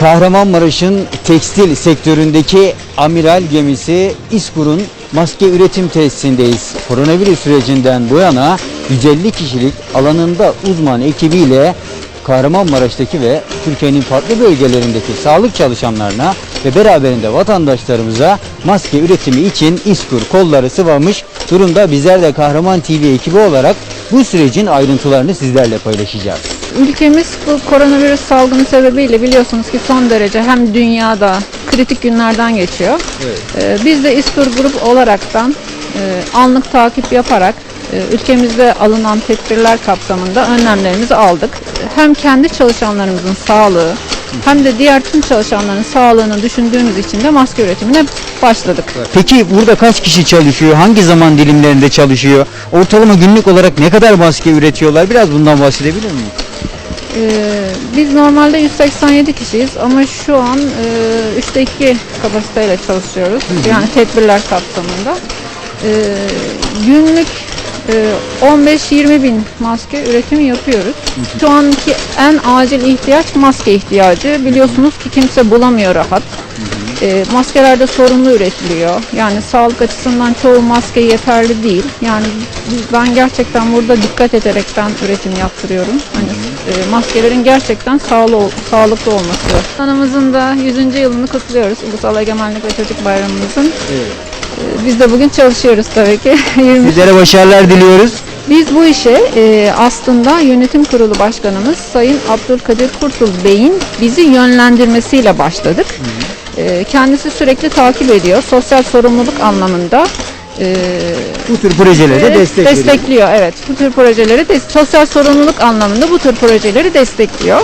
Kahramanmaraş'ın tekstil sektöründeki amiral gemisi İSKUR'un maske üretim tesisindeyiz. Koronavirüs sürecinden bu yana 150 kişilik alanında uzman ekibiyle Kahramanmaraş'taki ve Türkiye'nin farklı bölgelerindeki sağlık çalışanlarına ve beraberinde vatandaşlarımıza maske üretimi için İSKUR kolları sıvamış durumda. Bizler de Kahraman TV ekibi olarak bu sürecin ayrıntılarını sizlerle paylaşacağız. Ülkemiz bu koronavirüs salgını sebebiyle biliyorsunuz ki son derece hem dünyada kritik günlerden geçiyor. Ee, Biz de İSKUR Grup olaraktan e, anlık takip yaparak e, ülkemizde alınan tedbirler kapsamında önlemlerimizi aldık. Hem kendi çalışanlarımızın sağlığı hem de diğer tüm çalışanların sağlığını düşündüğümüz için de maske üretimine başladık. Peki burada kaç kişi çalışıyor? Hangi zaman dilimlerinde çalışıyor? Ortalama günlük olarak ne kadar maske üretiyorlar? Biraz bundan bahsedebilir miyiz? Ee, biz normalde 187 kişiyiz ama şu an e, 3'te 2 kapasiteyle çalışıyoruz. Yani tedbirler kapsamında. Ee, günlük e, 15-20 bin maske üretimi yapıyoruz. Şu anki en acil ihtiyaç maske ihtiyacı. Biliyorsunuz ki kimse bulamıyor rahat. E, maskelerde sorunlu üretiliyor. Yani sağlık açısından çoğu maske yeterli değil. Yani ben gerçekten burada dikkat ederekten üretim yaptırıyorum. Hani e, maskelerin gerçekten sağlı, sağlıklı olması. Anamızın da 100. yılını kutluyoruz. Ulusal Egemenlik ve Çocuk Bayramımızın. E, Biz de bugün çalışıyoruz tabii ki. 20 Sizlere başarılar diliyoruz. biz bu işe e, aslında yönetim kurulu başkanımız Sayın Abdülkadir Kurtul Bey'in bizi yönlendirmesiyle başladık. E, kendisi sürekli takip ediyor. Sosyal sorumluluk anlamında e, Bu tür projelere de destek veriyor. destekliyor. Evet, bu tür projeleri de sosyal sorumluluk anlamında bu tür projeleri destekliyor.